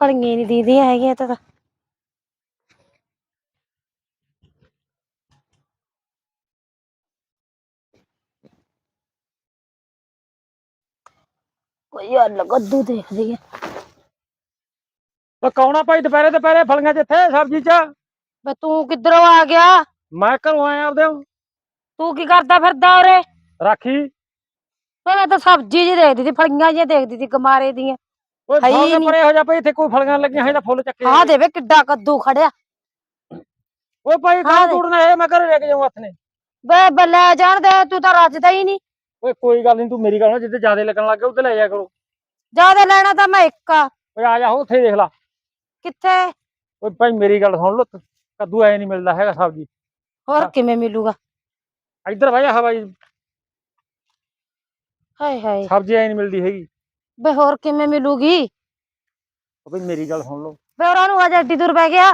ਫਲੀਆਂ ਨਹੀਂ ਦੀਦੀਆਂ ਹੈਗੀਆਂ ਤਾਂ ਕੋਈ ਹੱਲ ਕੱਦੂ ਦੇਖਦੀ ਉਹ ਕੌਣਾ ਭਾਈ ਦੁਪਹਿਰੇ ਦੁਪਹਿਰੇ ਫਲੀਆਂ ਜਿੱਥੇ ਸਬਜ਼ੀ ਚ? ਬੇ ਤੂੰ ਕਿੱਧਰੋਂ ਆ ਗਿਆ? ਮੈਂ ਘਰੋਂ ਆਇਆ ਆਪਦੇ ਤੂੰ ਕੀ ਕਰਦਾ ਫਿਰਦਾ ਉਰੇ? ਰਾਖੀ। ਮੈਂ ਤਾਂ ਸਬਜ਼ੀ ਜੀ ਦੇਖਦੀ ਸੀ ਫਲੀਆਂ ਜੀ ਦੇਖਦੀ ਸੀ ਗਮਾਰੇ ਦੀਆਂ। ਓਏ ਹੈ ਹੀ ਫਲ ਨੀ। ਪਰੇ ਹੋ ਜਾ ਭਾਈ ਇੱਥੇ ਕੋਈ ਫਲੀਆਂ ਲੱਗੀਆਂ ਹੈ ਤਾਂ ਫੁੱਲ ਚੱਕੇ ਆਹ ਦੇਵੇ ਕਿੱਡਾ ਕੱਦੂ ਖੜਿਆ। ਓਏ ਭਾਈ ਆਹ ਕਾਹ ਦੇ। ਤੋੜਨਾ ਹੈ ਮੈਂ ਘਰੇ ਲੈ ਕੇ ਜਾਊਂ ਹੱਥ ਨੇ। ਬੇ ਬੱਲੇ ਜਾਣ ਦੇ ਤੂੰ ਤਾਂ ਰੱਜਦਾ ਹੀ ਨਹੀਂ। ਓਏ ਕੋਈ ਗੱਲ ਨਹੀਂ ਤੂੰ ਮੇਰੀ ਗੱਲ ਨਾ ਜਿੱਥੇ ਜ਼ਿਆਦਾ ਲੱਗਣ ਲੱਗ ਗਿਆ ਉੱਥੇ ਲੈ ਜਾ ਕਰੋ। ਜ਼ਿਆਦਾ ਲੈਣਾ ਤਾਂ ਮੈਂ ਇੱਕ ਆ। ਓਏ ਆ ਜਾ ਉੱਥੇ ਦੇਖ ਲਾ। ਕਿੱਥੇ? ਓਏ ਭਾਈ ਮੇਰੀ ਗੱਲ ਸੁਣ ਲੋ ਕੱਦੂ ਐ ਨਹੀਂ ਮਿਲਦਾ ਹੈਗਾ ਸਬਜ਼ੀ। ਹੋਰ ਹਾਂ। ਕਿਵੇਂ ਮਿਲੂਗਾ? ਇੱਧਰ ਭਾਈ ਹਵਾਈ ਹਾਏ ਹਾਏ। ਸਬਜ਼ੀ ਐ ਨਹੀਂ ਮਿਲਦੀ ਹੈਗੀ। ਬੇ ਹੋਰ ਕਿਵੇਂ ਮਿਲੂਗੀ? ਓ ਭਾਈ ਮੇਰੀ ਗੱਲ ਸੁਣ ਲੋ ਬੇ ਉਹਨਾਂ ਨੂੰ ਅਜੇ ਏਡੀ ਦੂਰ ਬਹਿ ਗਿਆ।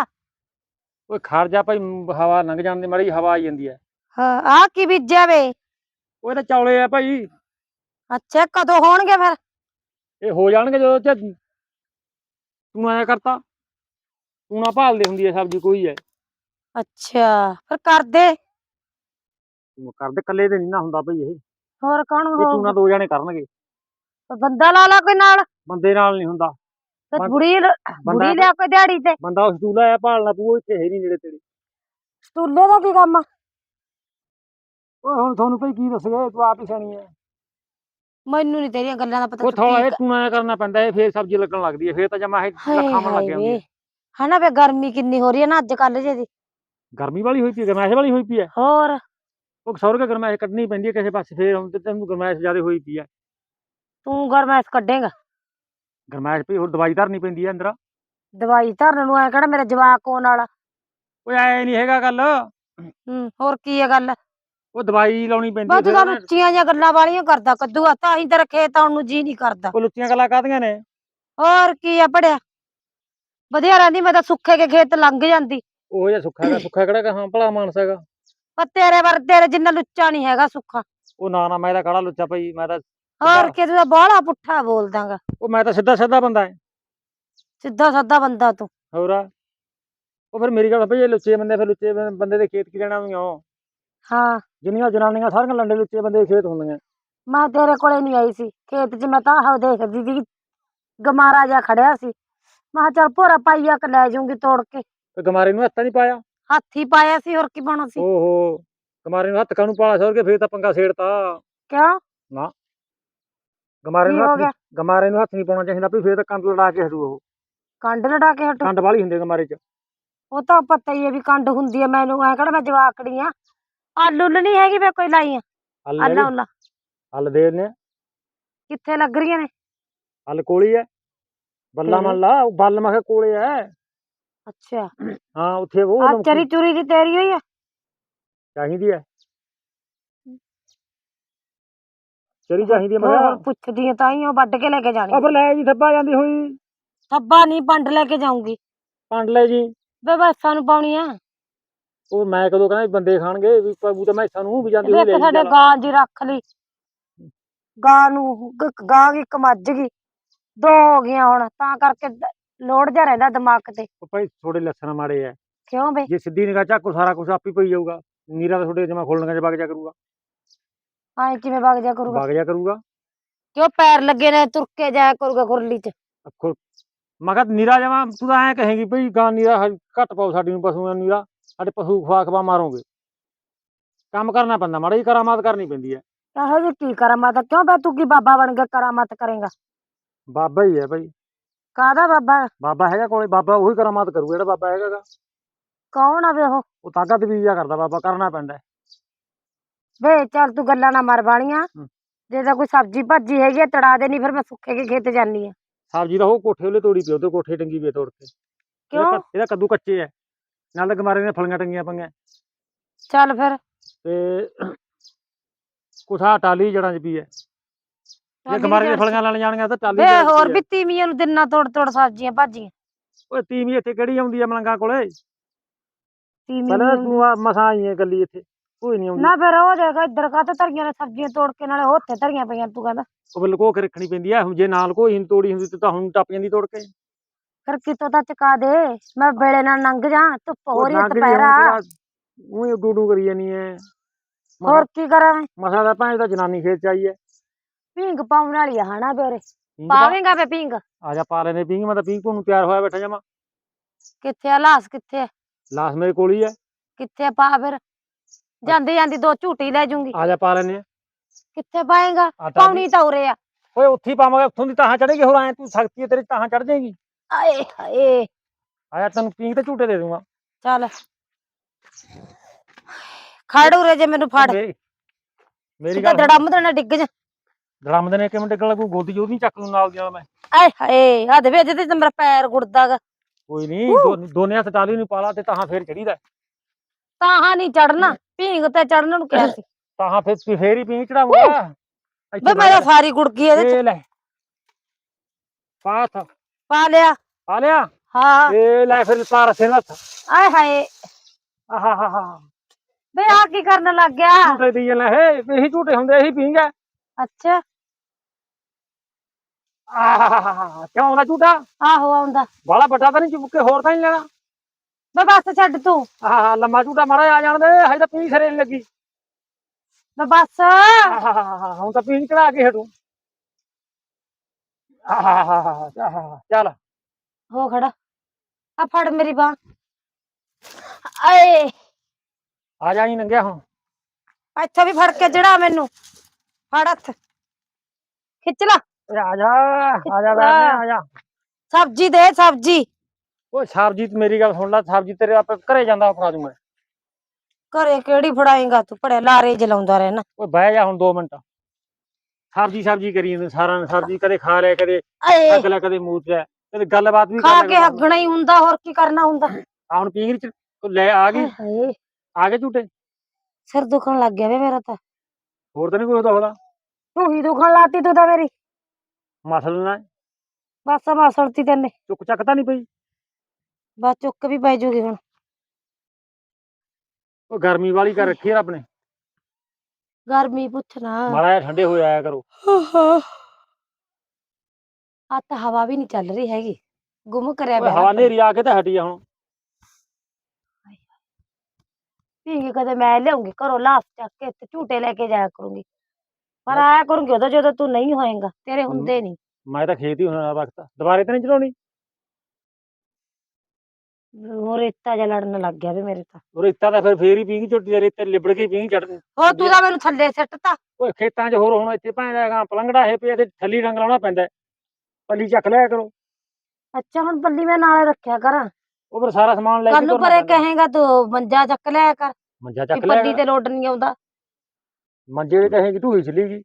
ਓਏ ਖੜ ਜਾ ਭਾਈ ਮ, ਹਵਾ ਲੰਘ ਜਾਂਦੀ ਮਾੜੀ ਹਵਾ ਆਈ ਜਾਂਦੀ ਹੈ ਹਾਂ ਆ ਕੀ ਬੀਜਿਆ ਵੇ? ਓਏ ਤਾਂ ਚੌਲੇ ਆ ਭਾਈ। ਅੱਛਾ ਕਦੋਂ ਹੋਣਗੇ ਫਿਰ? ਇਹ ਹੋ ਜਾਣਗੇ ਜਦੋਂ ਚ ਤੂੰ ਐਂ ਕਰਤਾ। ਤੂੰ ਨਾ ਭਾਲਦੇ ਹੁੰਦੀ ਐ ਸਬਜ਼ੀ ਕੋਈ ਐ। ਅੱਛਾ ਫਿਰ ਕਰ ਦੇ ਤੂੰ ਕਰਦੇ ਕੱਲੇ ਤੇ ਨਹੀਂ ਨਾ ਹੁੰਦਾ ਭਾਈ ਇਹ। ਹੋਰ ਕੌਣ ਤੂੰ ਨਾ ਹੋ ਦੋ ਜਣੇ ਕਰਨਗੇ। ਬੰਦਾ ਲਾ ਲਾ ਕੋਈ ਨਾਲ। ਬੰਦੇ ਨਾਲ ਨਹੀਂ ਹੁੰਦਾ। ਤੇ ਬੁੜੀ ਲ- ਬੁੜੀ ਲਿਆ ਕੋਈ ਦਿਹਾੜੀ ਤੇ। ਬੰਦਾ ਉਸ ਚੂਲਾ ਆ ਭਾਲਣਾ ਪੂ ਇੱਥੇ ਹੈ ਨਹੀਂ ਨੇੜੇ ਤੇੜੇ। ਸਟੂਲੇ ਦਾ ਕੀ ਕੰਮ ਆ? ਓਏ ਹੁਣ ਤੁਹਾਨੂੰ ਭਾਈ ਕੀ ਦੱਸਗੇ ਤੂੰ ਆਪ ਹੀ ਸਿਆਣੀ ਐ। ਮੈਨੂੰ ਨਹੀਂ ਤੇਰੀਆਂ ਗੱਲਾਂ ਦਾ ਪਤਾ ਉਹ ਥੋੜਾ ਇਹ ਤੂੰ ਐਂ ਕਰਨਾ ਪੈਂਦਾ ਇਹ ਫੇਰ ਸਬਜ਼ੀ ਲੱਗਣ ਲੱਗਦੀ ਐ ਫੇਰ ਤਾਂ ਜਮਾ ਇਹ ਲੱਖਾਂ ਮਣ ਲੱਗ ਜਾਂਦੀ ਵੇ। ਹਨਾ ਵੇ ਗਰਮੀ ਕਿੰਨੀ ਹੋ ਰਹੀ ਹੈ ਨਾ ਅੱਜ ਕੱਲ ਜੇ ਦੀ। ਗਰਮੀ ਵਾਲੀ ਹੋਈ ਪਈ ਐ ਗਰਮੈਸ਼ ਵਾਲੀ ਹੋਈ ਪਈ ਐ। ਹੋਰ। ਉਹ ਸੌਰ ਕੇ ਗਰਮੈਸ਼ ਕੱਢਣੀ ਪੈਂਦੀ ਐ ਕਿਸੇ ਪਾਸੇ ਫੇਰ ਹੁਣ ਤੇ ਤੈਨੂੰ ਗਰਮੈਸ਼ ਜ਼ਿਆਦਾ ਹੋਈ ਪਈ ਐ। ਤੂੰ ਗਰਮੈਸ ਕੱਢੇਗਾ। ਗਰਮੈਸ਼ ਪਈ ਹੋਰ ਦਵਾਈ ਧਰਨੀ ਪੈਂਦੀ ਐ ਅੰਦਰ। ਦਵਾਈ ਧਰਨ ਨੂੰ ਐ ਕਿਹੜਾ ਮੇਰੇ ਜਵਾਕ ਕੋਣ ਵਾਲਾ। ਓਏ ਐ ਨਹੀਂ ਹੈਗਾ ਗੱਲ। ਹੂੰ ਹੋਰ ਕੀ ਹੈ ਗੱਲ। ਉਹ ਦਵਾਈ ਲਾਉਣੀ ਪੈਂਦੀ ਬਸ ਤੂੰ ਲੁੱਚੀਆਂ ਜਿਹੀਆਂ ਗੱਲਾਂ ਵਾਲੀਆਂ ਕਰਦਾ ਕੱਦੂ ਆ ਤਾਂ ਹੀ ਤੇਰੇ ਖੇਤ ਆਉਣ ਨੂੰ ਜੀ ਨਹੀਂ ਕਰਦਾ। ਉਹ ਲੁੱਚੀਆਂ ਗੱਲਾਂ ਕਾਹਦੀਆਂ ਨੇ? ਹੋਰ ਕੀ ਆ ਪੜਿਆ? ਵਧੀਆ ਰਹਿੰਦੀ ਮੈਂ ਤਾਂ ਸੁੱਖੇ ਕੇ ਖੇਤ ਲੰਘ ਜਾਂਦੀ। ਉਹ ਜਿਹਾ ਸੁੱਖਾ ਹੈਗਾ ਸੁੱਖਾ ਕਿਹੜਾ ਕਹਾਂ ਭਲਾ ਮਾਨਸ ਹੈਗਾ। ਪਰ ਤੇਰੇ ਵਰ ਤੇਰੇ ਜਿੰਨਾ ਲੁੱਚਾ ਨਹੀਂ ਹੈਗਾ ਸੁੱਖਾ। ਉਹ ਨਾ ਨਾ ਮੈਂ ਤਾਂ ਕਾੜਾ ਲੁੱਚਾ ਭਾਈ ਮੈਂ ਤਾਂ ਹੋਰ ਕਿ ਤੂੰ ਬਾਹਲਾ ਪੁੱਠਾ ਬੋਲਦਾਗਾ। ਉਹ ਮੈਂ ਤਾਂ ਸਿੱਧਾ ਸਿੱਧਾ ਬੰਦਾ ਹੈ ਸਿੱਧਾ ਸਾਦਾ ਬੰਦਾ ਤੂੰ। ਹੋਰ ਆ? ਉਹ ਫਿਰ ਮੇਰੀ ਗੱਲ ਭਾਈ ਇਹ ਲੁੱਚੇ ਬੰਦੇ ਫਿਰ ਲੁੱਚੇ ਬੰ- ਬੰਦੇ ਦੇ ਖੇਤ ਕੀ ਲੈਣਾ ਹੁੰਦੀਆਂ ਹਾਂ। ਜਿੰਨੀਆਂ ਜਨਾਨੀਆਂ ਸਾਰੀਆਂ ਲੰਡੇ ਲੁੱਚੇ ਬੰਦੇ ਦੇ ਖੇਤ ਹੁੰਦੀਆਂ। ਮੈਂ ਤੇਰੇ ਕੋਲੇ ਨਹੀਂ ਆਈ ਸੀ। ਖੇਤ 'ਚ ਮੈਂ ਤਾਂ ਆਹ ਦੇਖਦੀ ਸੀ ਗਮਾਰਾ ਜਿਹਾ ਖੜਿਆ ਸੀ। ਮੈਂ ਕਿਹਾ ਚੱਲ ਭੋਰਾ ਪਾਈਆ ਕ ਲੈ ਜਾਊਂਗੀ ਤੋੜ ਕੇ। ਤੇ ਗਮਾਰੇ ਨੂੰ ਹੱਥਾਂ ਨਹੀਂ ਪਾਇਆ? ਹੱਥ ਪਾਇਆ ਸੀ ਹੋਰ ਕੀ ਪਾਉਣਾ ਸੀ। ਓਹੋ ਗਮਾਰੇ ਨੂੰ ਹੱਥ ਕਾਹਨੂੰ ਪਾਲਾ ਸੌਰ ਕੇ ਫੇਰ ਤਾਂ ਪੰਗਾ ਛੇੜਤਾ ਕਿਉਂ? ਗਮਾਰੇ ਕੀ ਨੂੰ ਹੋ ਹੱਥ ਗਿਆ? ਨੀ- ਗਮਾਰੇ ਨੂੰ ਹੱਥ ਨਹੀਂ ਪਾਉਣਾ ਚਾਹੀਦਾ ਵੀ ਫੇਰ ਤਾਂ ਕੰਦ ਲੜਾ ਕੇ ਹਟੂ ਉਹ। ਕੰਡ ਲੜਾ ਕੇ ਹਟੂ? ਕੰਡ ਵਾਲੀ ਹੁੰਦੇ ਗਮਾਰੇ ਚ। ਉਹ ਤਾਂ ਪਤਾ ਹੀ ਹੈ ਵੀ ਕੰਡ ਹੁੰਦੀ ਹੈ ਮੈਨੂੰ ਐ ਕਿਹੜਾ ਮੈਂ ਜਵਾਕੜੀ ਆ। ਆਲੂ ਨਹੀਂ ਹੈਗੀ ਵੇ ਕੋਈ ਲਾਈ ਆ। ਹੱਲ ਆਲਾ ਉਲਾ। ਹੱਲ ਦੇ ਨੇ ਕਿੱਥੇ ਲੱਗ ਰਹੀਆਂ ਨੇ? ਹੱਲ ਕੋਲੀ ਐ ਬੱਲਾ? ਮੰਨ ਲਾ ਉਹ ਬੱਲ ਮੈਂ ਕਿਹਾ ਕੋਲੇ ਐ ਅੱਛਾ। ਹਾਂ ਉੱਥੇ ਉਹ ਆ ਚਰੀ ਚੁਰੀ ਦੀ ਤੇਰੀ ਹੋਈ ਆ? ਚਾਹੀਦੀ ਐ ਚਰੀ ਚਾਹੀਦੀ ਐ ਮੈਂ ਹੋਰ ਪੁੱਛਦੀ ਆ ਤਾਂ ਹੀ ਉਹ ਵੱਢ ਕੇ ਲੈ ਕੇ ਜਾਣੀ। ਆ ਫਿਰ ਲੈ ਜੀ ਥੱਬਾ ਜਾਂਦੀ ਹੋਈ। ਥੱਬਾ ਨਹੀਂ ਪੰਡ ਲੈ ਕੇ ਜਾਊਂਗੀ। ਪੰਡ ਲੈ ਜੀ। ਵੇ ਬੱਸਾਂ ਨੂੰ ਪਾਉਣੀ ਆ। ਉਹ ਮੈਂ ਕਦੋਂ ਕਹਿੰਦਾ ਵੀ ਬੰਦੇ ਖਾਣਗੇ ਵੀ ਪਬੂ ਤਾਂ ਮੈਂ ਸਾਨੂੰ ਵੀ ਜਾਂਦੀ ਹੋਈ ਲੈ ਸਾਡੇ ਜੀ ਗਾਂ ਜੀ ਰੱਖ ਲਈ। ਗਾਂ ਨੂੰ ਗ- ਗਾਂ ਦੀ ਇੱਕ ਮੱਝ ਗਈ। ਦੋ ਹੋ ਗਈਆਂ ਹੁਣ ਤਾਂ ਕਰਕੇ ਦ- ਲੋੜ ਜਾ ਰਹਿੰਦਾ ਦਿਮਾਗ ਤੇ। ਭਾਈ ਥੋੜੇ ਲੱਛਣ ਮਾੜੇ ਐ ਕਿਉਂ ਬੇ ਜੇ ਸਿੱਧੀ ਨਿਗਾਹ ਝਾਕੋ ਸਾਰਾ ਕੁਝ ਆਪੀ ਪਈ ਜਾਊਗਾ। ਨੀਰਾ ਤਾਂ ਥੋੜੇ ਜਮਾ ਖੋਲਣਗਾ ਵਗ ਜਾ ਕਰੂਗਾ। ਐ ਕਿਵੇਂ ਵਗ ਜਾ ਕਰੂਗਾ? ਵਗ ਜਾ ਕਰੂਗਾ? ਕਿਉਂ ਪੈਰ ਲੱਗੇ ਨੇ ਤੁਰ ਕੇ ਜਾਇਆ ਕਰੂਗਾ ਖੁਰਲੀ ਚ? ਅੱਖੋ ਮੈਂ ਕਿਹਾ ਨੀਰਾ ਜਮਾ ਤੂੰ ਤਾਂ ਐਂ ਕਹੇਗੀ ਭਈ ਗਾਂ ਨੀਰਾ ਹ- ਘੱਟ ਪਾਓ ਸਾਡੀ ਨੂੰ ਪਸ਼ੂਆਂ ਨੂੰ ਨੀਰਾ ਸਾਡੇ ਪਸ਼ੂ ਖਵਾ ਖਵਾ ਮਾਰੋਗੇ। ਕੰਮ ਕਰਨਾ ਪੈਂਦਾ ਮਾੜੀ ਜਿਹੀ ਕਰਾਮਾਤ ਕਰਨੀ ਪੈਂਦੀ ਐ ਇਹੋ ਜਿਹੀ ਕੀ ਕਰਾਮਾਤ ਆ? ਕਿਉਂ ਬੇ ਤੂੰ ਕੀ ਬਾਬਾ ਬਣ ਕੇ ਕਰਾਮਾਤ ਕਰੇਗਾ? ਬਾਬਾ ਹੀ ਹੈ ਭਾਈ। ਕਾਹਦਾ ਬਾਬਾ? ਬਾਬਾ ਹੈਗਾ ਕੋਲੇ ਬਾਬਾ ਉਹੀ ਕਰਾਮਾਤ ਕਰੂ ਜਿਹੜਾ ਬਾਬਾ ਹੈਗਾ ਗਾ। ਕੌਣ ਆ ਵੇ ਉਹ? ਉਹ ਤਾਕਤ ਵੀ ਜਾ ਕਰਦਾ ਬਾਬਾ ਕਰਨਾ ਪੈਂਦਾ। ਹੈ। ਵੇ ਚੱਲ ਤੂੰ ਗੱਲਾਂ ਨਾ ਮਾਰ ਬਾਣੀਆਂ। ਜੇ ਤਾਂ ਕੋਈ ਸਬਜ਼ੀ ਭਾਜੀ ਹੈਗੀ ਆ ਤੜਾ ਦੇ ਨਹੀਂ ਫਿਰ ਮੈਂ ਸੁੱਖੇ ਕੇ ਖੇਤ ਜਾਨੀ ਆ। ਸਬਜ਼ੀ ਦਾ ਉਹ ਕੋਠੇ ਉਹਲੇ ਤੋੜੀ ਪਈ ਉਹਦੇ ਕੋਠੇ ਟੰਗੀ ਪਈ ਆ ਤੋੜ ਕੇ। ਇਹਦਾ ਕਿਉਂ? ਕ- ਇਹਦਾ ਕੱਦੂ ਕੱਚੇ ਐ ਨਾਲ ਤਾਂ ਗਮਾਰੇ ਦੀਆਂ ਫਲੀਆਂ ਟੰਗੀਆਂ ਪਈਆਂ। ਚੱਲ ਫਿਰ। ਤੇ ਕੁਛਾ ਟਾਲੀ ਜੜਾਂ 'ਚ ਪਈ ਐ ਜੇ ਗਮਾਰੇ ਦੀਆਂ ਫਲੀਆਂ ਲੈਣ ਜਾਣੀਆਂ ਤਾਂ ਟਾਲੀ ਵੇ ਜੜ੍ਹਾਂ 'ਚ ਹੋਰ ਪਈ ਐ। ਵੀ ਤੀਵੀਆਂ ਨੂੰ ਦਿਨਾਂ ਤੋੜ ਤੋੜ ਸਬਜ਼ੀਆਂ ਭਾਜੀਆਂ। ਓਏ ਤੀਵੀਂ ਇੱਥੇ ਕਿਹੜੀ ਆਉਂਦੀ ਐ ਮਲੰਗਾ ਕੋਲੇ? ਤੀਵੀਂ ਪਹਿਲਾਂ ਨੀ ਤੂੰ ਆ ਮਸਾਂ ਆਈ ਐ ਗੱਲੀ ਇੱਥੇ। ਕੋਈ ਨਹੀਂ ਆਉਂਦੀ। ਨਾ ਫਿਰ ਉਹ ਦੇਖ ਇੱਧਰ ਕਾਹਤੋਂ ਧਰੀਆਂ ਨੇ ਸਬਜ਼ੀਆਂ ਤੋੜ ਕੇ ਨਾਲੇ ਉੱਥੇ ਧਰੀਆਂ ਪਈਆਂ ਤੂੰ ਕਹਿੰਦਾ। ਉਹ ਫਿਰ ਲੁਕੋ ਕੇ ਰੱਖਣੀ ਪੈਂਦੀ ਐ ਹੁਣ ਜੇ ਨਾਲ ਕੋਈ ਨਹੀਂ ਤੋੜੀ ਹੁੰਦੀ ਤਾਂ ਹੁਣ ਟੱਪ ਜਾਂਦੀ ਤੋੜ ਕੇ। ਫਿਰ ਕਿਤੋਂ ਤਾਂ ਚਕਾ ਦੇ ਮੈਂ ਵੇਲੇ ਨਾਲ ਲੰਘ ਜਾ ਧੁੱਪ ਹੋ ਰਹੀ ਹੈ ਦੁਪਹਿਰਾ ਉਹ ਡੂਡੂ ਕਰੀ ਜਾਨੀ ਐ। ਹੋਰ ਕੀ ਕਰਾਂ ਮੈਂ? ਮਸਾ ਦਾ ਭਾਂ ਤਾਂ ਜਨਾਨੀ ਖੇਤ ਚ ਆਈ ਐ। ਭੀਂਗ ਪਾਉਣ ਵਾਲੀ ਆ ਹਨਾ ਬੇਰੇ ਪਾਵੇਂਗਾ ਵੇ ਭੀਂਗ ਆ ਜਾ ਪਾ ਲੈਨੇ ਪੀਂਘ ਮੈਂ ਤਾਂ ਪੀਂਘ ਨੂੰ ਤਿਆਰ ਹੋਇਆ ਬੈਠਾ ਜਾਵਾਂ। ਕਿੱਥੇ ਆ ਲਾਸ ਕਿੱਥੇ ਆ? ਲਾਸ ਮੇਰੇ ਕੋਲ ਹੀ ਐ। ਕਿੱਥੇ ਆ ਪਾ ਫਿਰ। ਜਾਂਦੀ ਜਾਂਦੀ ਦੋ ਝੂਟੀ ਲੈ ਜੂੰਗੀ। ਆ ਜਾ ਪਾ ਲੈਨੇ ਕਿੱਥੇ ਪਾਏਗਾ? ਪਾਉਣੀ ਤਾਂ ਉਰੇ ਆ। ਓਏ ਉੱਥੇ ਹੀ ਪਾਵਾਂਗੇ ਉੱਥੋਂ ਦੀ ਤਾਹਾਂ ਚੜੇਗੀ ਹੋਰ ਐ ਤੂੰ ਸਕਤੀ ਐ ਤੇਰੀ ਤਾਹਾਂ ਚੜ ਜਾਏਗੀ। ਆਏ ਹਾਏ। ਆ ਜਾ ਤੈਨੂੰ ਪੀਂਘ ਤੇ ਝੂਟੇ ਦੇ ਦੂੰਗਾ। ਚੱਲ। ਖੜ ਉਰੇ ਜੇ ਮੈਨੂੰ ਫੜ। ਮੇਰੀ ਮੇਰੀ ਤਾਂ ਗੱਲ ਦੜਮ ਦੇਣਾ ਡਿੱਗ ਜਾ। ਡਰਮ ਦੇ ਨੇ ਕਿਵੇਂ ਡਿੱਗਣ ਲੱਗੂ? ਗੋਦੀ ਜੋਦੀ ਚੱਕ ਲੂ ਨਾਲ ਦੀਆਂ ਮੈਂ। ਆਏ ਹਾਏ ਹੱਦ ਵੇ ਤੇ ਮੇਰਾ ਪੈਰ ਗੁੜਦਾਗਾ। ਕੋਈ ਨਹੀਂ ਦੋਨੇ ਹੱਥ ਟਾਲੀ ਨੂੰ ਪਾਲਾ ਤੇ ਤਾਹਾਂ ਫੇਰ ਚੜੀਦਾ ਤਾਹਾਂ ਨਹੀਂ ਚੜਨਾ ਭੀਂਗ ਤੇ ਚੜਨ ਨੂੰ ਕਿਹਾ ਸੀ। ਤਾਹਾਂ ਫੇਰ ਤੂੰ ਫੇਰ ਹੀ ਪੀਂਘ ਚੜਾਉਂਗਾ ਵੇ ਮੇਰਾ ਸਾਰੀ ਗੁੜਕੀ ਇਹਦੇ ਚ। ਇਹ ਲੈ। ਪਾਥ ਪਾ ਲਿਆ। ਆ ਲਿਆ? ਹਾਂ। ਇਹ ਲੈ ਫਿਰ ਪਾ ਰਸੇ ਨਾਲ ਆਏ ਹਾਏ। ਆਹਾ ਹਾ ਹਾ ਵੇ ਆ ਕੀ ਕਰਨ ਲੱਗ ਗਿਆ? ਝੂਟੇ ਦੀ ਲੈ ਹੈ ਇਹੀ ਝੂਟੇ ਹੁੰਦੇ ਇਹੀ ਹੈ। ਅੱਛਾ। ਆਹਾ ਕਿਉਂ ਆਉਂਦਾ ਝੂਟਾ ਆਹੋ ਆਉਂਦਾ। ਬਾਲਾ ਵੱਡਾ ਤਾਂ ਨਹੀਂ ਚੁੱਕ ਕੇ ਹੋਰ ਤਾਂ ਨਹੀਂ ਲੈਣਾ। ਵੇ ਬਸ ਛੱਡ ਤੂੰ ਆਹਾ ਲੰਮਾ ਝੂਟਾ ਮਾਰਾ ਆ ਜਾਣ ਦੇ ਹਜੇ ਤਾਂ ਪੀਂਘ ਸਰੇ ਨੀ ਲੱਗੀ ਵੇ ਬਸ ਆਹਾ ਹੁਣ ਤਾਂ ਪੀਂਘ ਚੜਾ ਕੇ ਹਟੂ ਆਹਾ ਚੱਲ ਹੋ ਖੜਾ ਆ ਫੜ ਮੇਰੀ ਬਾਹ ਆਏ ਆ ਜਾ ਹੀ ਨੰਗਿਆ ਹੁਣ ਇੱਥੇ ਵੀ ਫੜ ਕੇ ਜੜਾ ਮੈਨੂੰ ਫੜ ਹੱਥ ਖਿੱਚ ਲਾ ਓਏ ਆ ਜਾ ਆ ਜਾ ਬੈਠ ਆ ਜਾ ਸਬਜੀ ਦੇ ਸਬਜੀ ਓਏ ਸਰਬਜੀਤ ਮੇਰੀ ਗੱਲ ਸੁਣ ਲੈ ਸਰਬਜੀਤ ਤੇਰੇ ਆਪੇ ਘਰੇ ਜਾਂਦਾ ਫੜਾ ਦੂੰ ਮੈਂ ਘਰੇ ਕਿਹੜੀ ਫੜਾਏਗਾ ਤੂੰ? ਪੜੇ ਲਾਰੇ ਜਲਾਉਂਦਾ ਰਹਿਣਾ। ਓਏ ਬਹਿ ਜਾ ਹੁਣ 2 ਮਿੰਟ। ਸਬਜੀ ਸਬਜੀ ਕਰੀ ਜਾਂਦੇ ਸਾਰਾ ਸਬਜੀ ਕਦੇ ਖਾ ਲਿਆ ਕਦੇ ਅਗਲਾ ਕਦੇ ਮੂਤ ਲਿਆ ਕਦੇ ਗੱਲਬਾਤ ਵੀ ਖਾ ਕੇ ਹੱਗਣਾ ਹੀ ਹੁੰਦਾ ਹੋਰ ਕੀ ਕਰਨਾ ਹੁੰਦਾ? ਆ ਹੁਣ ਪੀਂਘ ਚ ਲੈ ਆ ਗਈ? ਆ ਗਏ ਝੂਟੇ? ਸਿਰ ਦੁਖਣ ਲੱਗ ਗਿਆ ਵੇ ਮੇਰਾ ਤਾਂ। ਹੋਰ ਤਾਂ ਨਹੀਂ ਕੋਈ ਹੁੰਦਾ ਤੂੰ ਹੀ ਦੁਖਣ ਲਾਤੀ ਤੂੰ ਤਾਂ ਮੇਰੀ। ਮਸਲ ਨਾ। ਬਸ ਮਾਸੜਤੀ ਤੈਨੇ। ਚੁੱਕ ਚੱਕ ਤਾਂ ਨਹੀਂ ਪਈ? ਬਸ ਚੁੱਕ ਵੀ ਪੈ ਜੂਗੀ ਹੁਣ। ਉਹ ਗਰਮੀ ਵਾਲੀ ਕਰ ਰੱਖੀ ਆ ਰੱਬ ਨੇ। ਗਰਮੀ ਪੁੱਛਣਾ। ਮਾੜਾ ਜਿਹਾ ਠੰਡੇ ਹੋ ਆਇਆ ਕਰੋ। ਆ ਤਾਂ ਹਵਾ ਵੀ ਨਹੀਂ ਚੱਲ ਰਹੀ ਹੈਗੀ। ਗੁੰਮ ਕਰਿਆ ਓਏ ਪਿਆ ਹਵਾ ਨੇਰੀ ਆ ਕੇ ਤਾਂ ਹਟੀ ਆ ਹੁਣ। ਪੀਂਗੇ ਕਦੇ ਮੈਂ ਲਿਆਉਂਗੀ ਘਰੋਂ ਲਾਸ ਚੱਕ ਕੇ ਤੇ ਝੂਟੇ ਲੈ ਕੇ ਜਾਇਆ ਕਰੂੰਗੀ। ਪਰ ਆਇਆ ਕਰੂੰਗੀ ਉਦੋਂ ਜਦੋਂ ਤੂੰ ਨਹੀਂ ਹੋਏਗਾ ਤੇਰੇ ਹੁੰਦੇ ਨਹੀਂ। ਮੈਂ ਤਾਂ ਖੇਤ ਹੀ ਹੋਣਾ ਵਕਤ। ਦੁਬਾਰੇ ਤਾਂ ਨਹੀਂ ਚਲਾਉਣੀ ਹੋਰ ਰੇਤਾ ਜਿਹਾ ਲੜਨ ਲੱਗ ਗਿਆ ਵੇ ਮੇਰੇ ਤਾਂ। ਉਹ ਰੇਤਾ ਤਾਂ ਫਿਰ ਫੇਰ ਹੀ ਪੀਂਘ ਝੁੱਟੀ ਦੇ ਰੇਤੇ ਲਿਬੜ ਕੇ ਪੀਂਘ ਚੜਦੇ ਹੋਰ ਤੂੰ ਤਾਂ ਮੈਨੂੰ ਥੱਲੇ ਸਿੱਟਤਾ। ਓਏ ਖੇਤਾਂ 'ਚ ਹੋਰ ਹੁਣ ਇੱਥੇ ਭਾਂਦਾ ਪਲੰਗੜਾ ਇਹ ਪਿਆ ਤੇ ਥੱਲੀ ਰੰਗ ਲਾਉਣਾ ਪੈਂਦਾ ਹੈ। ਪੱਲੀ ਚੱਕ ਲਿਆ ਕਰੋ। ਅੱਛਾ ਹੁਣ ਪੱਲੀ ਮੈਂ ਨਾਲ ਰੱਖਿਆ ਕਰਾਂ। ਉਹ ਫਿਰ ਸਾਰਾ ਸਮਾਨ ਲੈ ਕੇ ਕੱਲ ਨੂੰ ਤੁਰਨਾ ਪਰੇ ਪੈਂਦਾ। ਕਹੇਗਾ ਤੂੰ ਮੰਜਾ ਚੱਕ ਲਿਆ ਕਰ। ਮੰਜਾ ਵੀ ਚੱਕ ਲਿਆ ਪੱਲੀ ਤੇ ਲੋਡ ਨਹੀਂ ਆਉਂਦਾ। ਮੰਜੇ ਦੇ ਕਹੇਗੀ ਢੂਹੀ ਚਲੀਗੀ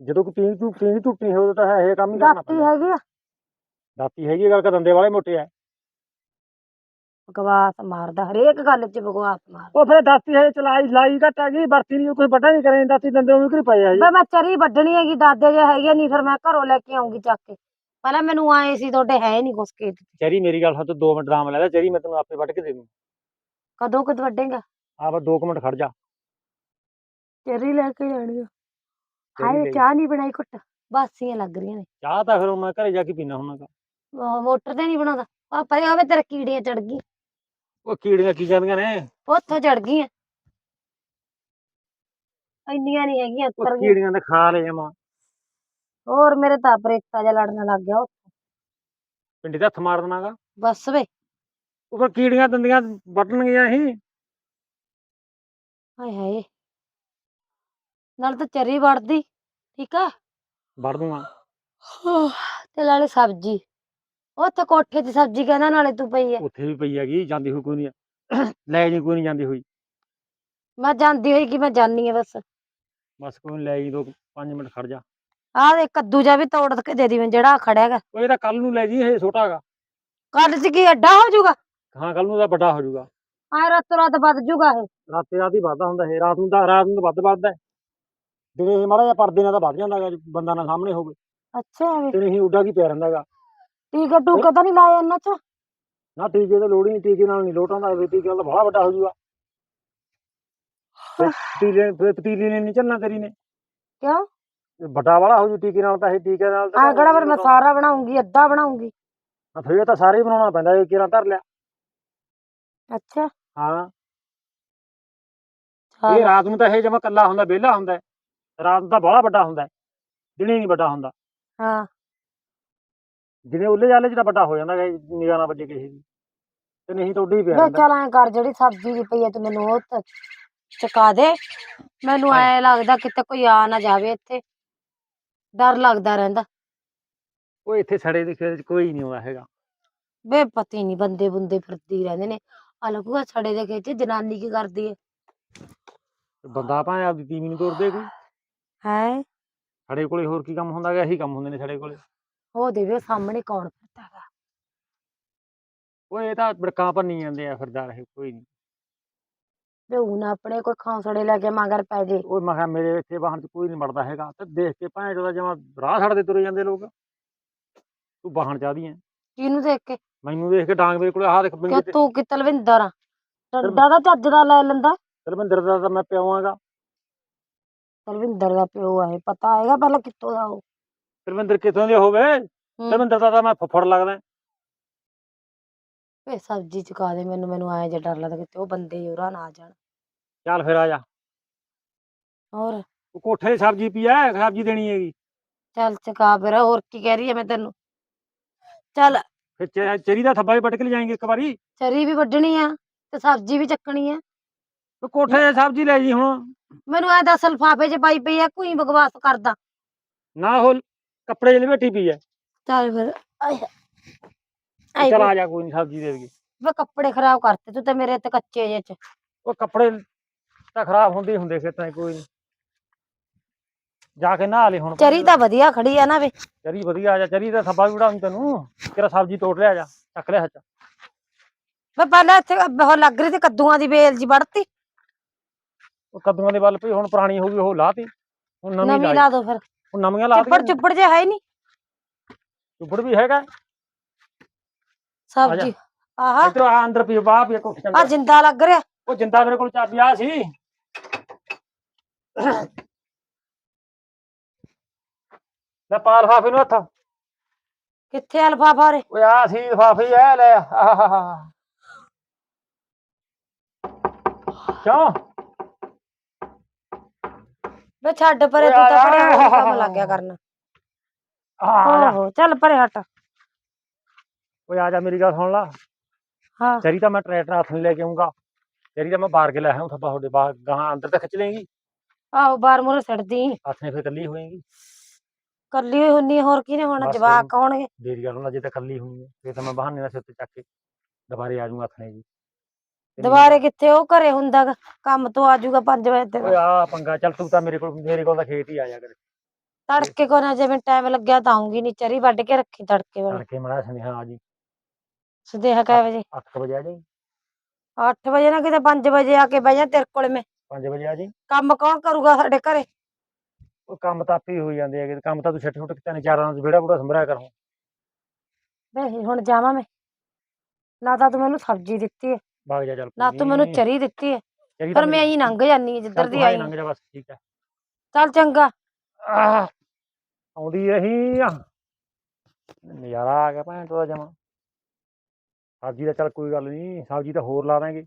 ਜਦੋਂ ਕੋਈ ਪੀਂਘ ਤੂੰ ਪੀਂਘ ਟੁੱਟਣੀ ਹੋਵੇ ਤਾਂ ਇਹ ਕੰਮ ਹੀ ਕਰਨਾ ਦਾਤੀ ਪੈਂਦਾ। ਹੈਗੀ ਆ। ਦਾਤੀ ਹੈਗੀ ਆ, ਗੱਲ ਕਰ ਦੰਦੇ ਵਾਲੇ ਮੋਟੇ ਆ। ਬਕਵਾਸ ਮਾਰਦਾ ਹਰੇਕ ਗੱਲ 'ਚ ਬਕਵਾਸ ਮਾਰ ਉਹ ਫਿਰ ਦਾਤੀ ਹੈ ਚਲਾਈ ਲਾਈ ਘੱਟ ਹੈਗੀ ਵਰਤੀ ਨਹੀਂ ਕੋਈ ਵੱਡਾ ਨਹੀਂ ਕਰੇ ਦਾਤੀ ਦੰਦੇ ਉਹ ਵੀ ਪਏ ਆ ਜੀ? ਬਈ ਮੈਂ ਚਰੀ ਵੱਢਣੀ ਹੈਗੀ ਦਾਦੇ ਜੇ ਹੈਗੇ ਨਹੀਂ ਫਿਰ ਮੈਂ ਘਰੋਂ ਲੈ ਕੇ ਆਉਂਗੀ ਚੱਕ ਕੇ। ਪਹਿਲਾਂ ਮੈਨੂੰ ਆਏ ਸੀ ਤੁਹਾਡੇ ਹੈ ਨਹੀਂ ਕੁਛ ਖੇਤ 'ਚ। ਚਰੀ ਮੇਰੀ ਗੱਲ ਸੁਣ ਤੂੰ 2 ਮਿੰਟ ਆਰਾਮ ਲੈ ਲੈ ਚਰੀ ਮੈਂ ਤੈਨੂੰ ਆਪੇ ਵੱਢ ਕੇ ਦੇ ਦੂੰ। ਕਦੋਂ ਕਦ ਵੱਢੇਗਾ? ਆ ਬਸ 2 ਮਿੰਟ ਖੜ ਜਾ। ਚਰੀ ਲੈ ਕੇ ਜਾਣੀ ਆ ਚਰੀ ਹਾਏ ਲੈ। ਚਾਹ ਨਹੀਂ ਬਣਾਈ ਘੁੱਟ। ਬਾਸੀਆਂ ਲੱਗ ਰਹੀਆਂ ਨੇ। ਚਾਹ ਤਾਂ ਫਿਰ ਮੈਂ ਘਰੇ ਜਾ ਕੇ ਪੀਣਾ ਹੁੰਦਾ ਉਹ ਮੋਟਰ ਤੇ ਨਹੀਂ ਬਣਾਉਂਦਾ। ਆ ਪਰੇ ਹੋਵੇ ਤੇਰੇ ਕੀੜੀਆਂ ਚੜ ਗਈ ਉਹ ਕੀੜੀਆਂ ਕੀ ਕਹਿੰਦੀਆਂ ਨੇ? ਉੱਥੋਂ ਚੜ ਗਈਆਂ। ਇੰਨੀਆਂ ਨਹੀਂ ਹੈਗੀਆਂ ਉਹ ਉੱਤਰ ਗਈਆਂ। ਕੀੜੀਆਂ ਤਾਂ ਖਾ ਲੈ ਜਾਵਾਂ ਹੋਰ ਮੇਰੇ ਤਾਂ ਬਰੇਤਾ ਜਿਹਾ ਲੜਨ ਲੱਗ ਗਿਆ ਉਹ ਪਿੰਡੀ ਦਾ ਹੱਥ ਮਾਰ ਦੇਣਾਗਾ। ਬਸ ਵੇ। ਉਹ ਫਿਰ ਕੀੜੀਆਂ ਦੰਦੀਆਂ ਵੱਢਣਗੀਆਂ ਹੀ। ਹਾਏ ਹਾਏ। ਨਾਲ ਤਾਂ ਚਰੀ ਵੜਦੀ। ਠੀਕ ਆ? ਵੱਢ ਦੂੰਗਾ। ਤੇ ਨਾਲੇ ਸਬਜ਼ੀ। ਉੱਥੇ ਕੋਠੇ 'ਚ ਸਬਜ਼ੀ ਕਹਿੰਦਾ ਨਾਲੇ ਤੂੰ ਪਈ ਐ ਉੱਥੇ ਵੀ ਪਈ ਹੈਗੀ ਜਾਂਦੀ ਹੋਈ ਕੋਈ ਨਹੀਂ ਲੈ ਜੀ ਕੋਈ ਨਹੀਂ ਜਾਂਦੀ ਹੋਈ। ਮੈਂ ਜਾਂਦੀ ਹੋਈ ਕਿ ਮੈਂ ਜਾਨੀ ਆ ਬਸ। ਬਸ ਕੋਈ ਨੀ ਲੈ ਜੀ ਦੋ 5 ਮਿੰਟ ਖੜ ਜਾ। ਆਹ ਦੇ ਕੱਦੂ ਜਾ ਵੀ ਤੋੜ ਕੇ ਦੇ ਦੀ ਮੈਂ ਜਿਹੜਾ ਖੜਿਆ ਹੈਗਾ। ਉਹ ਇਹ ਤਾਂ ਕੱਲ ਨੂੰ ਲੈ ਜੀ ਇਹ ਛੋਟਾ ਹੈਗਾ। ਕੱਲ 'ਚ ਕੀ ਐਡਾ ਹੋ ਜਾਊਗਾ? ਹਾਂ ਕੱਲ ਨੂੰ ਤਾਂ ਵੱਡਾ ਹੋ ਜਾਊਗਾ। ਆਏ ਰਾਤੋਂ ਰਾਤ ਵੱਧ ਜਾਊਗਾ ਇਹ। ਰਾਤੇ ਰਾਤ ਹੀ ਵੱਧਦਾ ਹੁੰਦਾ ਇਹ ਰਾਤ ਨੂੰ ਤਾਂ ਰਾਤ ਨੂੰ ਤਾਂ ਵੱਧ ਵੱਧਦਾ। ਹੈ। ਦਿਨੇ ਇਹ ਮਾੜਾ ਜਿਹਾ ਪਰਦੇ ਨਾਲ ਤਾਂ ਵੱਧ ਜਾਂਦਾ ਹੈਗਾ ਜੇ ਬੰਦਾ ਨਾ ਸਾਹਮਣੇ ਹੋਵੇ। ਅੱਛਾ ਤੇ ਨਹੀਂ ਉੱਡਾ ਕੀ ਪਿਆ ਰਹਿੰਦਾ ਹੈਗਾ। ਟੀਕੇ ਟੂਕੇ ਤਾਂ ਨਹੀਂ ਲਾਏ ਇਹਨਾਂ 'ਚ? ਨਾ ਟੀਕੇ ਦੀ ਲੋੜ ਹੀ ਨਹੀਂ ਟੀਕੇ ਨਾਲ ਨਹੀਂ ਲੋਟ ਆਉਂਦਾ ਇਹ ਟੀਕੇ ਨਾਲ ਤਾਂ ਬੜਾ ਵੱਡਾ ਹੋ ਜਾਊਗਾ ਤੇ ਪਤੀਲੇ ਫਿਰ ਪਤੀਲੇ ਨੇ ਨਹੀਂ ਚੱਲਣਾ ਤੇਰੀ ਨੇ। ਕਿਉਂ? ਵੱਡਾ ਵਾਲਾ ਹੋ ਜੂ ਟੀਕੇ ਨਾਲ ਤਾਂ ਇਹ ਟੀਕੇ ਨਾਲ ਆ ਕਿਹੜਾ ਫਿਰ ਮੈਂ ਸਾਰਾ ਬਣਾਉਂਗੀ ਅੱਧਾ ਬਣਾਉਂਗੀ? ਆ ਫਿਰ ਇਹ ਤਾਂ ਸਾਰੇ ਹੀ ਬਣਾਉਣਾ ਪੈਂਦਾ ਇਹ ਕਿਰਾਂ ਧਰ ਲਿਆ। ਅੱਛਾ। ਹਾਂ। ਇਹ ਰਾਤ ਨੂੰ ਤਾਂ ਇਹ ਜਮਾ ਕੱਲਾ ਹੁੰਦਾ ਵਿਹਲਾ ਹੁੰਦਾ। ਹੈ। ਰਾਤ ਨੂੰ ਤਾਂ ਬੜਾ ਵੱਡਾ ਹੁੰਦਾ ਹੈ। ਦਿਨੇ ਨਹੀਂ ਵੱਡਾ ਹੁੰਦਾ। ਹਾਂ। ਜਿਵੇਂ ਉੱਲੇ ਜਾਲੇ ਤਾਂ ਵੱਡਾ ਹੋ ਜਾਂਦਾ ਹੈ ਨਿਗਾਹ ਵੱਜੇ ਕਿਸੇ ਦੀ। ਤੇ ਨਹੀਂ ਤਾਂ ਉੱਡੇ ਹੀ ਪਿਆ ਰਹਿੰਦਾ ਚੱਲ ਐਂ ਕਰ ਜਿਹੜੀ ਸਬਜ਼ੀ ਦੀ ਪਈ ਆ ਤੂੰ ਮੈਨੂੰ ਉਹ ਤਾਂ ਚੁਕਾ ਦੇ। ਮੈਨੂੰ ਐ ਲੱਗਦਾ ਕਿਤੇ ਕੋਈ ਆ ਨਾ ਜਾਵੇ ਇੱਥੇ। ਡਰ ਲੱਗਦਾ ਰਹਿੰਦਾ। ਉਹ ਇੱਥੇ ਸੜੇ ਦੇ ਖੇਤ ਚ ਕੋਈ ਨਹੀਂ ਆਉਂਦਾ ਹੈਗਾ। ਵੇ ਪਤੀ ਨਹੀਂ ਬੰਦੇ ਬੁੰਦੇ ਫਿਰਦੀ ਰਹਿੰਦੇ ਨੇ। ਆ ਲੱਗੂਗਾ ਛੜੇ ਦੇ ਖੇਤ 'ਚ ਜਨਾਨੀ ਕੀ ਕਰਦੀ ਹੈ ਬੰਦਾ ਭਾਵੇਂ ਆਪਦੀ ਤੀਵੀਂ ਨੂੰ ਤੋਰਦੇ ਕੋਈ। ਹੈ? ਸਾਡੇ ਕੋਲੇ ਹੋਰ ਕੀ ਕੰਮ ਹੁੰਦਾ ਹੈਗਾ ਇਹੀ ਕੰਮ ਹੁੰਦੇ ਨੇ ਸਾਡੇ ਕੋਲੇ। ਉਹ ਦੇਵੇ ਸਾਹਮਣੇ ਕੌਣ ਫਿਰਦਾ ਹੈਗਾ ਉਹ ਇਹ ਤਾਂ ਬੜਕਾਂ ਭੰਨੀ ਜਾਂਦੇ ਆ ਫਿਰਦਾ ਰਹੇ ਕੋਈ ਨਹੀਂ ਵੇ ਹੁਣ ਆਪਣੇ ਕੋਈ ਖੌਂਸੜੇ ਲੈ ਕੇ ਮਗਰ ਪੈ ਜੇ। ਉਹ ਮੈਂ ਕਿਹਾ ਮੇਰੇ ਇੱਥੇ ਵਾਹਨ ਚ ਕੋਈ ਨਹੀਂ ਮੜਦਾ ਹੈਗਾ ਤੇ ਦੇਖ ਕੇ ਭਾਵੇਂ ਜਦੋਂ ਜਮਾ ਰਾਹ ਛੱਡਦੇ ਤੁਰੇ ਜਾਂਦੇ ਲੋਕ। ਤੂੰ ਵਾਹਨ ਚਾਹਦੀ ਐ। ਕਿਹਨੂੰ ਦੇਖ ਕੇ? ਮੈਨੂੰ ਦੇਖ ਕੇ ਡਾਂਗ ਮੇਰੇ ਕੋਲੇ ਆਹ ਦੇਖ ਕਿ ਬਿੰਗੇ ਤੇ ਤੂੰ ਕਿ ਤਲਵਿੰਦਰ ਆ? ਡੰਡਾ ਦਾ ਚੱਜ ਦਾ ਲੈ ਲੈਂਦਾ। ਧਰਮਿੰਦਰ ਦਾ ਤਾਂ ਮੈਂ ਪਿਓ ਆਂਗਾ। ਤਲਵਿੰਦਰ ਦਾ ਪਿਓ ਆ ਇਹ ਪਤਾ ਹੈਗਾ ਪਹਿਲਾਂ ਕਿੱਥੋਂ ਦਾ ਉਹ। ਧਰਮਿੰਦਰ ਕਿੱਥੋਂ ਦੇ ਹੋਵੇ? ਹੂੰ। ਧਰਮਿੰਦਰ ਦਾ ਤਾਂ ਮੈਂ ਫੁੱਫੜ ਲੱਗਦਾ। ਵੇ ਸਬਜ਼ੀ ਚੁਕਾ ਦੇ ਮੈਨੂੰ ਮੈਨੂੰ ਆਏ ਜੇ ਡਰ ਲੱਗਦਾ ਕਿਤੇ ਉਹ ਬੰਦੇ ਹੋਰਾਂ ਨਾ ਆ ਜਾਣ। ਚੱਲ ਫਿਰ ਆ ਜਾ। ਹੋਰ? ਉਹ ਕੋਠੇ 'ਤੇ ਸਬਜ਼ੀ ਪਈ ਐ? ਸਬਜ਼ੀ ਦੇਣੀ ਹੈਗੀ। ਚੱਲ ਚੁਕਾ ਫਿਰ ਹੋਰ ਕੀ ਕਹਿ ਰਹੀ ਹੈ ਮੈਂ ਤੈਨੂੰ? ਚੱਲ। ਫਿਰ ਚ- ਚਰੀ ਦਾ ਥੱਬਾ ਵੀ ਪਟਕ ਲੈ ਜਾਏਂਗੇ ਇੱਕ ਵਾਰੀ? ਚਰੀ ਵੀ ਵੱਢਣੀ ਆ ਤੇ ਸਬਜ਼ੀ ਵੀ ਚੱਕਣੀ ਆ। ਤੂੰ ਕੋਠੇ 'ਤੇ ਸਬਜ਼ੀ ਲੈ ਜੀ ਹੁਣ। ਮੈਨੂੰ ਐ ਦੱਸ ਲਫਾਫੇ 'ਚ ਪਾਈ ਪਈ ਆ ਕੋਈ ਬਕਵਾਸ ਕਰਦਾ। ਨਾ ਉਹ ਕੱਪੜੇ 'ਚ ਲਪੇਟੀ ਪਈ ਐ। ਚੱਲ ਫਿਰ ਆਏ ਆਏ ਚੱਲ ਆ ਜਾ ਕੋਈ ਨਹੀਂ ਸਬਜ਼ੀ ਦੇ ਦੇਗੀ। ਵੇ ਕੱਪੜੇ ਖਰਾਬ ਕਰਤੇ ਤੂੰ ਤੇ ਮੇਰੇ ਤੇ ਕੱਚੇ ਜੇ ਚ। ਉਹ ਕੱਪੜੇ ਤਾਂ ਖਰਾਬ ਹੁੰਦੇ ਹੀ ਹੁੰਦੇ ਖੇਤਾਂ 'ਚ ਕੋਈ ਨਹੀਂ ਜਾ ਕੇ ਨਹਾ ਲੈ ਹੁਣ। ਚਰੀ ਤਾਂ ਵਧੀਆ ਖੜੀ ਆ ਨਾ ਵੇ। ਚਰੀ ਵਧੀਆ ਆ ਜਾ ਚਰੀ ਦਾ ਥੱਬਾ ਵੀ ਉਡਾਉਂ ਤੈਨੂੰ। ਤੇਰਾ ਸਬਜ਼ੀ ਤੋੜ ਲਿਆ ਜਾ ਚੱਕ ਲਿਆ ਹੱਥ ਮੈਂ ਪਹਿਲਾਂ ਇੱਥੇ ਉਹ ਲੱਗ ਰਹੀ ਤੇ ਕੱਦੂਆਂ ਦੀ ਵੇਲ ਜੀ ਵੜਤੀ ਉਹ ਕਦੂਆਂ ਦੇ ਵੱਲ ਪਈ ਹੁਣ ਪੁਰਾਣੀ ਹੋ ਗਈ ਉਹ ਲਾਤੀ ਹੁਣ ਨਵੀਂ ਨਵੀਂ ਲਾ ਲਾ ਦੋ ਫਿਰ। ਹੁਣ ਨਵੀਆਂ ਲਾ ਚੁੱਪੜ ਚੁੱਪੜ ਜੇ ਹੈ ਨਹੀਂ ਚੁੱਪੜ ਵੀ ਹੈਗਾ। ਸਬਜ਼ੀ ਆਹਾ। ਇਧਰ ਆ ਅੰਦਰ ਪੀ ਬਾਹ ਪੀ ਕੋਠੇ ਆ ਜਿੰਦਾ ਲੱਗ ਰਿਹਾ। ਉਹ ਜਿੰਦਾ ਮੇਰੇ ਕੋਲ ਚਾਬੀ ਆ ਸੀ। ਲੈ ਪਾ ਲਫਾਫੇ ਨੂੰ ਹੱਥ। ਕਿੱਥੇ ਆ ਲਫਾਫਾ ਰੇ ਓਏ ਆ ਸੀ ਲਫਾਫੇ ਐ ਲੈ ਆਹਾਹਾ ਕਿਉਂ? ਵੇ ਛੱਡ ਪਰੇ ਤੂੰ ਤਾਂ। ਪਰੇ ਹੋਰ ਕੰਮ ਲੱਗ ਗਿਆ ਕਰਨ। ਜਾ। ਓਹੋ ਚੱਲ ਪਰੇ ਹਟ। ਓਏ ਆ ਜਾ ਮੇਰੀ ਗੱਲ ਸੁਣ ਲਾ। ਹਾਂ। ਚਰੀ ਤਾਂ ਮੈਂ ਟਰੈਕਟਰ ਹੱਥ ਨਹੀਂ ਲੈ ਕੇ ਆਉਂਗਾ ਚਰੀ ਤਾਂ ਮੈਂ ਬਾਹਰ ਕੇ ਲੈ ਆਇਆ ਥੱਬਾ ਤੁਹਾਡੇ ਬਾਹਰ ਗਾਂ ਅੰਦਰ ਤਾਂ ਖਿੱਚ ਲੇਗੀ ਆਹੋ ਬਾਰ ਮੂਰੇ ਛੱਡਦੀ ਹੱਥ ਨੇ ਫਿਰ ਕੱਲੀ ਹੋਏਗੀ। ਕੱਲੀ ਹੋਈ ਹੁੰਨੀ ਹੋਰ ਕਿਹਨੇ ਹੋਣਾ ਬਸ। ਜਵਾਕ। ਹੋਣਗੇ ਦੇਰੀ ਗੱਲ ਉਹਨਾਂ ਜੇ ਤਾਂ ਕੱਲੀ ਹੋਣੀ ਹੈ ਫਿਰ ਤਾਂ ਮੈਂ ਬਹਾਨੇ ਨਾਲ ਸਿਰ ਤੇ ਚੱਕ ਕੇ ਦੁਬਾਰੇ ਆ ਜਾਊਂਗਾ ਹੱਥ ਨੇ ਜੀ। ਦੁਬਾਰੇ ਕਿੱਥੇ ਉਹ ਘਰੇ ਹੁੰਦਾ ਗਾ, ਕੰਮ ਤੋਂ ਆ ਜਾਊਗਾ 5 ਵਜੇ ਤੱਕ। ਓਏ ਆ ਪੰਗਾ ਚੱਲ ਤੂੰ ਤਾਂ ਮੇਰੇ ਕੋਲ ਮੇਰੇ ਕੋਲ ਤਾਂ ਖੇਤ ਹੀ ਆ ਜਾ ਕਰ। ਤੜਕੇ ਕੋ ਨਾ ਜਿਵੇਂ ਟਾਈਮ ਲੱਗਿਆ ਤਾਂ ਆਉਂਗੀ ਨਹੀਂ ਚਰੀ ਵੱਢ ਕੇ ਰੱਖੀ ਤੜਕੇ ਵੇਲੇ। ਤੜਕੇ ਮੜਾ ਸੁਨੇਹਾ ਆ ਜੀ। ਸੁਦੇਹਾ ਕੈ ਵਜੇ? 8 ਵਜੇ ਆ ਜਾਈ 8 ਵਜੇ ਨਾ ਕਿਤੇ 5 ਵਜੇ ਆ ਕੇ ਬਹਿ ਜਾ ਤੇਰੇ ਕੋਲੇ ਮੈਂ। 5 ਵਜੇ ਆ ਜਾਈ ਕੰਮ ਕੌਣ ਕਰੂਗਾ ਸਾਡੇ ਘਰੇ? ਉਹ ਕੰਮ ਤਾਂ ਆਪੇ ਹੀ ਹੋਈ ਜਾਂਦੇ ਹੈਗੇ ਕੰਮ ਤਾਂ ਤੂੰ ਛੱਟ ਛੁੱਟ ਤਿੰਨ ਚਾਰਾਂ ਨੂੰ ਵਿਹੜਾ ਬੂੜਾ ਸੰਭਰਿਆ ਕਰੋ। ਵੇ ਹੁਣ ਜਾਵਾਂ ਮੈਂ। ਨਾ ਤਾਂ ਤੂੰ ਮੈਨੂੰ ਸਬਜ਼ੀ ਦਿੱਤੀ ਹੈ ਭਾਗ ਜਾ ਚੱਲ ਨਾ ਕੋਈ ਤੂੰ ਮੈਨੂੰ ਨੀ। ਚਰੀ ਦਿੱਤੀ ਹੈ ਚਰੀ ਪਰ ਮੈਂ ਮੇਰੀ- ਹੀ ਲੰਘ ਜਾਨੀ ਹਾਂ ਜਿੱਧਰ ਦੀ ਤੂੰ ਆਈ ਲੰਘ ਜਾ ਬਸ ਠੀਕ ਹੈ ਚੱਲ ਚੰਗਾ। ਆਹ, ਆਉਂਦੀ ਰਹੀ ਆ। ਨਜ਼ਾਰਾ ਆ ਗਿਆ ਭੈਣ ਚੋਦਾ ਜਮਾ। ਸਬਜ਼ੀ ਦਾ ਚੱਲ ਕੋਈ ਗੱਲ ਨਹੀਂ ਸਬਜ਼ੀ ਤਾਂ ਹੋਰ ਲਾ ਦਾਂਗੇ।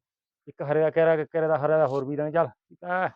ਇੱਕ ਹਰਿਆ ਕਹਿਰਾ ਕਰੇ ਦਾ ਹਰਿਆ ਦਾ ਹੋਰ ਵੀ ਦਾਂਗੇ। ਚੱਲ ਠੀਕ ਹੈ